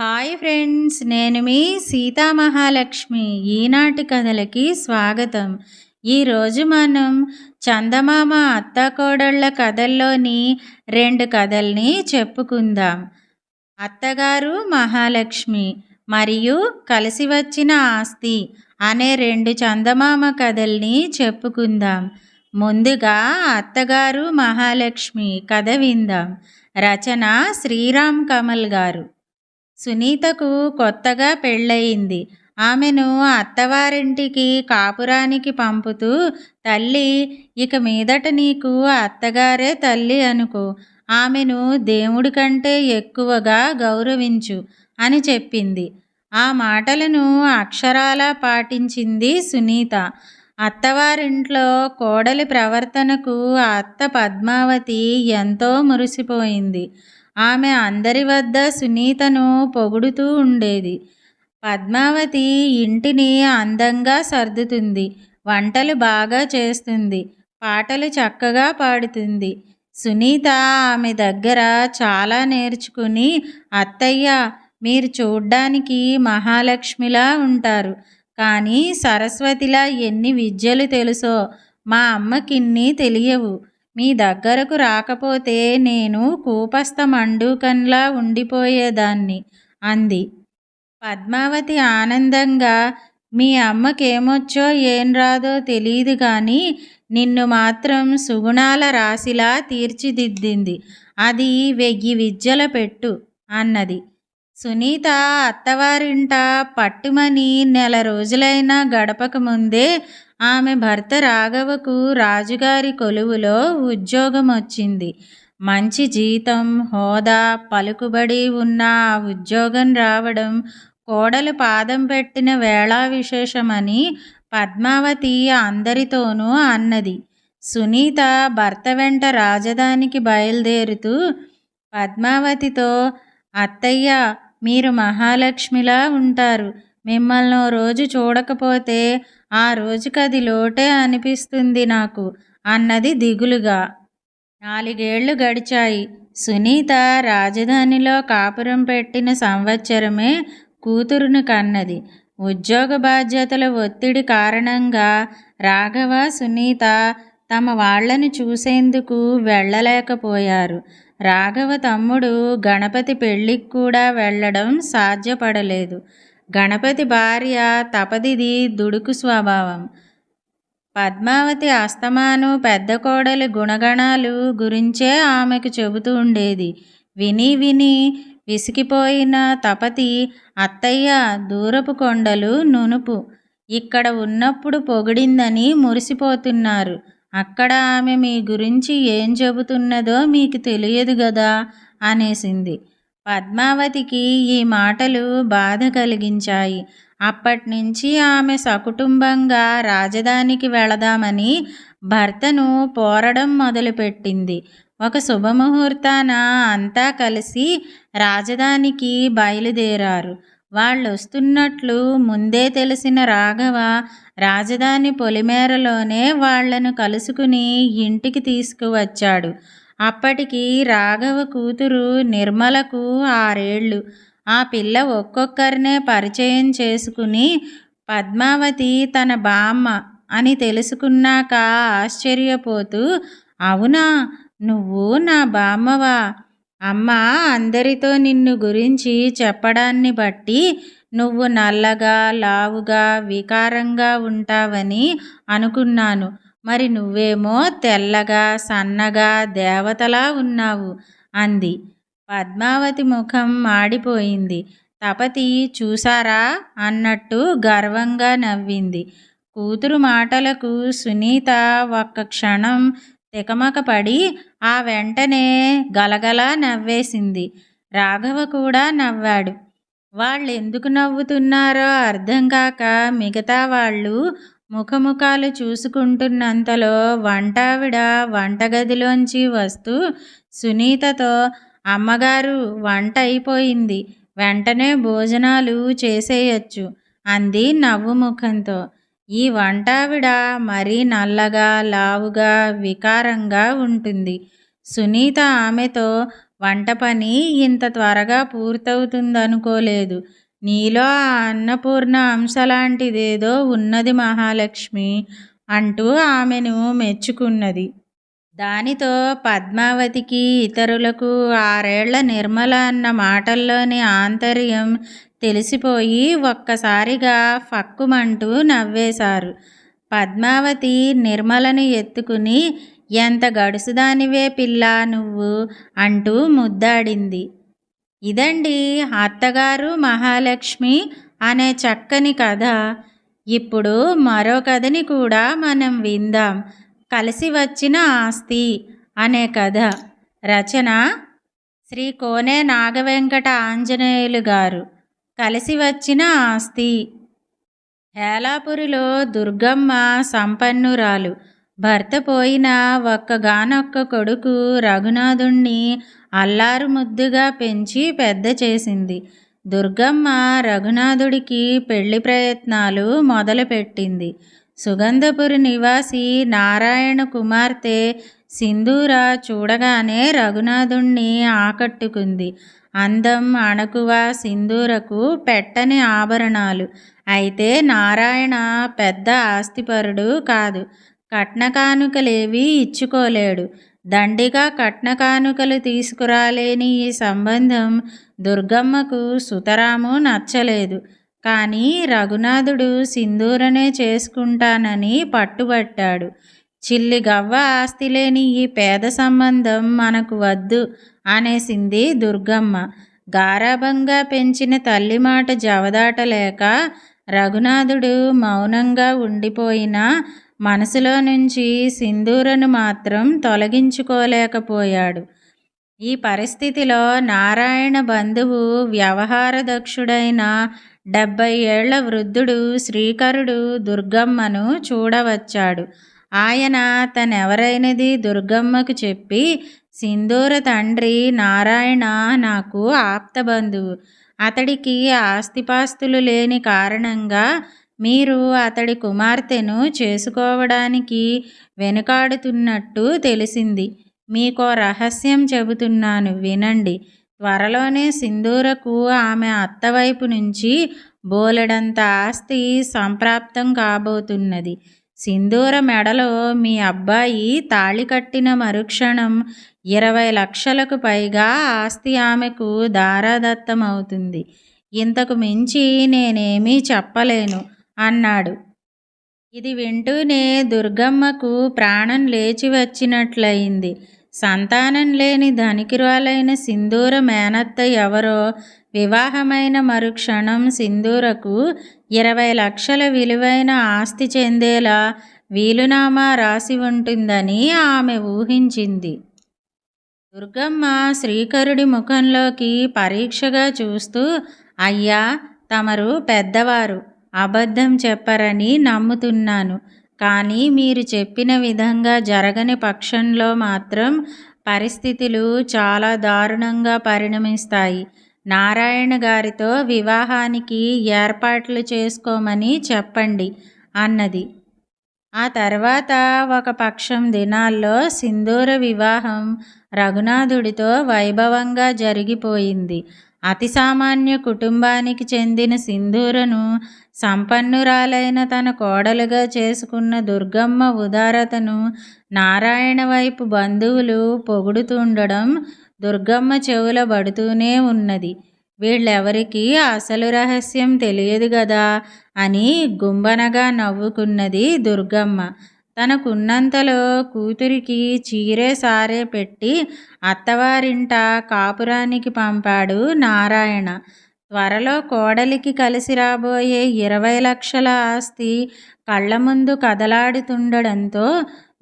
Hi friends నేను మీ సీతామహాలక్ష్మి. ఈనాటి కథలకి స్వాగతం. ఈరోజు మనం చందమామ అత్తకోడళ్ళ కథల్లోని రెండు కథల్ని చెప్పుకుందాం. అత్తగారు మహాలక్ష్మి మరియు కలిసి వచ్చిన ఆస్తి అనే రెండు చందమామ కథల్ని చెప్పుకుందాం. ముందుగా అత్తగారు మహాలక్ష్మి కథ విందాం. రచన శ్రీరామ్ కమల్ గారు. సునీతకు కొత్తగా పెళ్ళయింది. ఆమెను అత్తవారింటికి కాపురానికి పంపుతూ తల్లి ఇక మీదట నీకు అత్తగారే తల్లి అనుకో. ఆమెను దేవుడి కంటే ఎక్కువగా గౌరవించు అని చెప్పింది. ఆ మాటలను అక్షరాలా పాటించింది సునీత. అత్తవారింట్లో కోడలి ప్రవర్తనకు అత్త పద్మావతి ఎంతో మురిసిపోయింది. ఆమె అందరి వద్ద సునీతను పొగుడుతూ ఉండేది. పద్మావతి ఇంటిని అందంగా సర్దుతుంది. వంటలు బాగా చేస్తుంది. పాటలు చక్కగా పాడుతుంది. సునీత ఆమె దగ్గర చాలా నేర్చుకుని అత్తయ్య మీరు చూడ్డానికి మహాలక్ష్మిలా ఉంటారు. కానీ సరస్వతిలా ఎన్ని విద్యలు తెలుసో మా అమ్మకిన్ని తెలియవు. మీ దగ్గరకు రాకపోతే నేను కూపస్థ మండూకంలా ఉండిపోయేదాన్ని అంది. పద్మావతి ఆనందంగా మీ అమ్మకేమొచ్చో ఏం రాదో తెలియదు కానీ నిన్ను మాత్రం సుగుణాల రాశిలా తీర్చిదిద్దింది. అది వెయ్యి విద్యల పెట్టు అన్నది. సునీత అత్తవారింట పట్టుమని నెల రోజులైనా గడపక ముందే ఆమె భర్త రాఘవకు రాజుగారి కొలువులో ఉద్యోగం వచ్చింది మంచి జీతం హోదా పలుకుబడి ఉన్న ఆ ఉద్యోగం రావడం కోడలు పాదం పెట్టిన వేళా విశేషమని పద్మావతి అందరితోనూ అన్నది. సునీత భర్త వెంట రాజధానికి బయలుదేరుతూ పద్మావతితో అత్తయ్య మీరు మహాలక్ష్మిలా ఉంటారు. మిమ్మల్ని రోజు చూడకపోతే ఆ రోజుకి అది లోటే అనిపిస్తుంది నాకు అన్నది దిగులుగా. నాలుగేళ్ళు గడిచాయి. సునీత రాజధానిలో కాపురం పెట్టిన సంవత్సరమే కూతురును కన్నది. ఉద్యోగ బాధ్యతల ఒత్తిడి కారణంగా రాఘవ సునీత తమ వాళ్ళను చూసేందుకు వెళ్ళలేకపోయారు. రాఘవ తమ్ముడు గణపతి పెళ్ళికి కూడా వెళ్ళడం సాధ్యపడలేదు. గణపతి భార్య తపదిది దుడుకు స్వభావం. పద్మావతి అస్తమాను పెద్ద కోడలి గుణగణాలు గురించే ఆమెకు చెబుతూ ఉండేది. విని విని విసిగిపోయిన తపతి అత్తయ్య దూరపు కొండలు నునుపు. ఇక్కడ ఉన్నప్పుడు పొగిడిందని మురిసిపోతున్నారు. అక్కడ ఆమె మీ గురించి ఏం చెబుతున్నదో మీకు తెలియదు గదా? అనేసింది. పద్మావతికి ఈ మాటలు బాధ కలిగించాయి. అప్పటినుంచి ఆమె సకుటుంబంగా రాజధానికి వెళదామని భర్తను పోరడం మొదలుపెట్టింది. ఒక శుభముహూర్తాన అంతా కలిసి రాజధానికి బయలుదేరారు. వాళ్ళు వస్తున్నట్లు ముందే తెలిసిన రాఘవ రాజధాని పొలిమేరలోనే వాళ్ళను కలుసుకుని ఇంటికి తీసుకువచ్చాడు. అప్పటికి రాఘవ కూతురు నిర్మలకు ఆరేళ్ళు. ఆ పిల్ల ఒక్కొక్కరినే పరిచయం చేసుకుని పద్మావతి తన బామ్మ అని తెలుసుకున్నాక ఆశ్చర్యపోతూ అవునా నువ్వు నా బామ్మవా? అమ్మ అందరితో నిన్ను గురించి చెప్పడాన్ని బట్టి నువ్వు నల్లగా లావుగా వికారంగా ఉంటావని అనుకున్నాను. మరి నువ్వేమో తెల్లగా సన్నగా దేవతలా ఉన్నావు అంది. పద్మావతి ముఖం మాడిపోయింది. తపతి చూసారా అన్నట్టు గర్వంగా నవ్వింది. కూతురు మాటలకు సునీత ఒక్క క్షణం తికమకపడి ఆ వెంటనే గలగలా నవ్వేసింది. రాఘవ కూడా నవ్వాడు. వాళ్ళు ఎందుకు నవ్వుతున్నారో అర్థం కాక మిగతా వాళ్ళు ముఖముఖాలు చూసుకుంటున్నంతలో వంటావిడ వంటగదిలోంచి వస్తూ సునీతతో అమ్మగారు వంట అయిపోయింది వెంటనే భోజనాలు చేసేయచ్చు అంది నవ్వు ముఖంతో. ఈ వంటావిడ మరీ నల్లగా లావుగా వికారంగా ఉంటుంది. సునీత ఆమెతో వంట పని ఇంత త్వరగా పూర్తవుతుందనుకోలేదు. నీలో ఆ అన్నపూర్ణ అంశలాంటిదేదో ఉన్నది మహాలక్ష్మి అంటూ ఆమెను మెచ్చుకున్నది. దానితో పద్మావతికి ఇతరులకు ఆరేళ్ళ నిర్మల అన్న మాటల్లోని ఆంతర్యం తెలిసిపోయి ఒక్కసారిగా ఫక్కుమంటూ నవ్వేశారు. పద్మావతి నిర్మలను ఎత్తుకుని ఎంత గడుసుదానివే పిల్ల నువ్వు అంటూ ముద్దాడింది. ఇదండి అత్తగారు మహాలక్ష్మి అనే చక్కని కథ. ఇప్పుడు మరో కథని కూడా మనం విందాం. కలిసి వచ్చిన ఆస్తి అనే కథ. రచన శ్రీ కోనే నాగవెంకట ఆంజనేయులు గారు. కలిసి వచ్చిన ఆస్తి. హేలాపురిలో దుర్గమ్మ సంపన్నురాలు. భర్త పోయిన ఒక్కగానొక్క కొడుకు రఘునాథుణ్ణి అల్లారు ముద్దుగా పెంచి పెద్ద చేసింది. దుర్గమ్మ రఘునాథుడికి పెళ్ళి ప్రయత్నాలు మొదలుపెట్టింది. సుగంధపురి నివాసి నారాయణ కుమార్తె సింధూర చూడగానే రఘునాథుణ్ణి ఆకట్టుకుంది. అందం అణకువ సింధూరకు పెట్టని ఆభరణాలు. అయితే నారాయణ పెద్ద ఆస్తిపరుడు కాదు. కట్నకానుకలేవి ఇచ్చుకోలేడు. దండిగా కట్న కానుకలు తీసుకురాలేని ఈ సంబంధం దుర్గమ్మకు సుతరాము నచ్చలేదు. కానీ రఘునాథుడు సింధూరనే చేసుకుంటానని పట్టుబట్టాడు. చిల్లి గవ్వ ఆస్తి లేని ఈ పేద సంబంధం మనకు వద్దు అనేసింది దుర్గమ్మ. గారాభంగా పెంచిన తల్లి మాట జవదాటలేక రఘునాథుడు మౌనంగా ఉండిపోయినా మనసులో నుంచి సింధూరను మాత్రం తొలగించుకోలేకపోయాడు. ఈ పరిస్థితిలో నారాయణ బంధువు వ్యవహార దక్షుడైన డెబ్బై ఏళ్ళ వృద్ధుడు శ్రీకరుడు దుర్గమ్మను చూడవచ్చాడు. ఆయన తనెవరైనది దుర్గమ్మకు చెప్పి సింధూర తండ్రి నారాయణ నాకు ఆప్త బంధువు. అతడికి ఆస్తిపాస్తులు లేని కారణంగా మీరు అతడి కుమార్తెను చేసుకోవడానికి వెనుకాడుతున్నట్టు తెలిసింది. మీకో రహస్యం చెబుతున్నాను వినండి. త్వరలోనే సింధూరకు ఆమె అత్తవైపు నుంచి బోలెడంత ఆస్తి సంప్రాప్తం కాబోతున్నది. సింధూర మెడలో మీ అబ్బాయి తాళి కట్టిన మరుక్షణం ఇరవై లక్షలకు పైగా ఆస్తి ఆమెకు దారాదత్తమవుతుంది. ఇంతకు మించి నేనేమీ చెప్పలేను. అన్నాడు. ఇది వింటూనే దుర్గమ్మకు ప్రాణం లేచి వచ్చినట్లయింది. సంతానం లేని ధనికిరాలైన సింధూర మేనత్త ఎవరో వివాహమైన మరుక్షణం సింధూరకు ఇరవై లక్షల విలువైన ఆస్తి చెందేలా వీలునామా రాసి ఉంటుందని ఆమె ఊహించింది. దుర్గమ్మ శ్రీకరుడి ముఖంలోకి పరీక్షగా చూస్తూ అయ్యా తమరు పెద్దవారు. అబద్ధం చెప్పరని నమ్ముతున్నాను. కానీ మీరు చెప్పిన విధంగా జరగని పక్షంలో మాత్రం పరిస్థితులు చాలా దారుణంగా పరిణమిస్తాయి. నారాయణ గారితో వివాహానికి ఏర్పాట్లు చేసుకోమని చెప్పండి అన్నది. ఆ తర్వాత ఒక పక్షం దినాల్లో సింధూర వివాహం రఘునాథుడితో వైభవంగా జరిగిపోయింది. అతి సామాన్య కుటుంబానికి చెందిన సింధూరను సంపన్నురాలైన తన కోడలుగా చేసుకున్న దుర్గమ్మ ఉదారతను నారాయణ వైపు బంధువులు పొగుడుతుండడం దుర్గమ్మ చెవుల పడుతూనే ఉన్నది. వీళ్ళెవరికి అసలు రహస్యం తెలియదు గదా అని గుంబనగా నవ్వుకున్నది దుర్గమ్మ. తనకున్నంతలో కూతురికి చీరే సారే పెట్టి అత్తవారింట కాపురానికి పంపాడు నారాయణ. త్వరలో కోడలికి కలిసి రాబోయే ఇరవై లక్షల ఆస్తి కళ్ళ ముందు కదలాడుతుండడంతో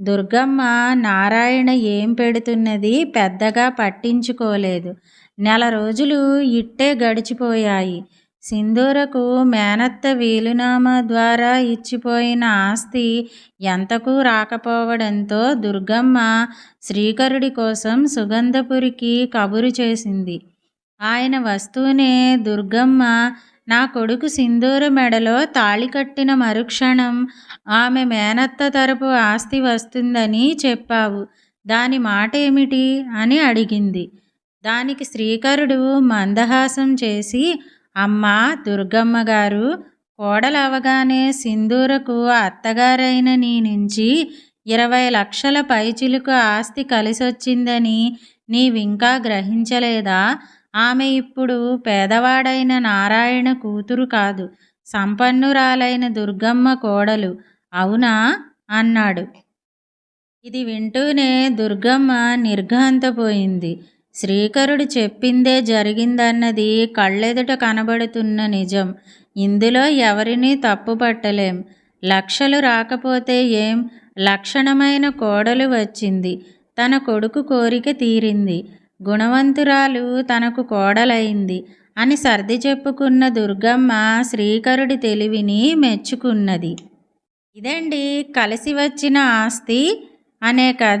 దుర్గమ్మ నారాయణ ఏం పెడుతున్నది పెద్దగా పట్టించుకోలేదు. నెల రోజులు ఇట్టే గడిచిపోయాయి. సింధూరకు మేనత్త వీలునామా ద్వారా ఇచ్చిపోయిన ఆస్తి ఎంతకు రాకపోవడంతో దుర్గమ్మ శ్రీకరుడి కోసం సుగంధపురికి కబురు చేసింది. ఆయన వస్తూనే దుర్గమ్మ నా కొడుకు సింధూర మెడలో తాళి కట్టిన మరుక్షణం ఆమె మేనత్త తరపు ఆస్తి వస్తుందని చెప్పావు. దాని మాట ఏమిటి అని అడిగింది. దానికి శ్రీకరుడు మందహాసం చేసి అమ్మ దుర్గమ్మ గారు కోడలవగానే సింధూరకు అత్తగారైన నీ నుంచి ఇరవై లక్షల పైచిలుకు ఆస్తి కలిసొచ్చిందని నీవింకా గ్రహించలేదా? ఆమె ఇప్పుడు పేదవాడైన నారాయణ కూతురు కాదు సంపన్నురాలైన దుర్గమ్మ కోడలు. అవునా? అన్నాడు. ఇది వింటూనే దుర్గమ్మ నిర్ఘాంతపోయింది. శ్రీకరుడు చెప్పిందే జరిగిందన్నది కళ్ళెదుట కనబడుతున్న నిజం. ఇందులో ఎవరినీ తప్పుపట్టలేం. లక్షలు రాకపోతే ఏం? లక్షణమైన కోడలు వచ్చింది. తన కొడుకు కోరిక తీరింది. గుణవంతురాలు తనకు కోడలైంది అని సర్ది చెప్పుకున్న దుర్గమ్మ శ్రీకరుడి తెలివిని మెచ్చుకున్నది. ఇదండి కలిసి వచ్చిన ఆస్తి? అనే కథ.